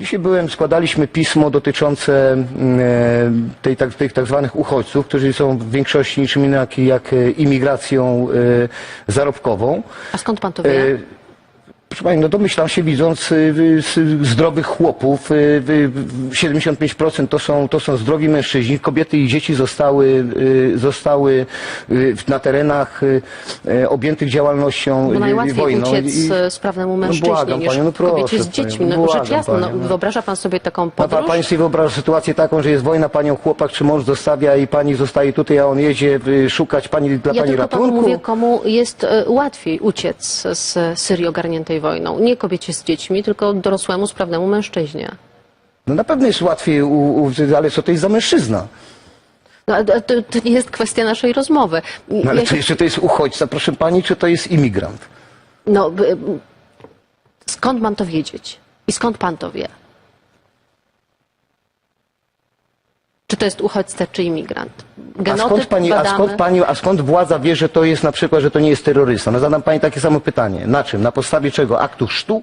Dzisiaj byłem, składaliśmy pismo dotyczące mm, e, tej, tak, tych tak zwanych uchodźców, którzy są w większości niczym innym jak, e, imigracją e, zarobkową. A skąd pan to wie? E, Proszę Pani, no domyślam się widząc y, y, zdrowych chłopów, y, y, 75% to są, to są zdrowi mężczyźni, kobiety i dzieci zostały, zostały na terenach y, objętych działalnością Bo y, najłatwiej wojną. uciec I- e, sprawnemu mężczyźnie błagam niż panią, no kobiecie z proszę dziećmi. No, rzecz jasna, no, no. wyobraża pan sobie taką podróż? pani sobie wyobraża sytuację taką, że jest wojna, panią chłopak czy mąż zostawia i pani zostaje tutaj, a on jedzie szukać pani dla Ja pani tylko panu ratunku? mówię, komu jest e, łatwiej uciec z Syrii ogarniętej wojną. Nie kobiecie z dziećmi, tylko dorosłemu, sprawnemu mężczyźnie. No na pewno jest łatwiej, u, u, ale co to jest za mężczyzna? No, to, to nie jest kwestia naszej rozmowy. No, ale Ja to się- jeszcze to jest uchodźca, proszę pani, czy to jest imigrant? no, skąd mam to wiedzieć? I skąd pan to wie? Czy to jest uchodźca, czy imigrant? A Genotyp skąd, pani, a, skąd pani, a skąd władza wie, że to jest na przykład, że to nie jest terrorysta? No zadam pani takie samo pytanie. Na czym? Na podstawie czego? Aktu chrztu?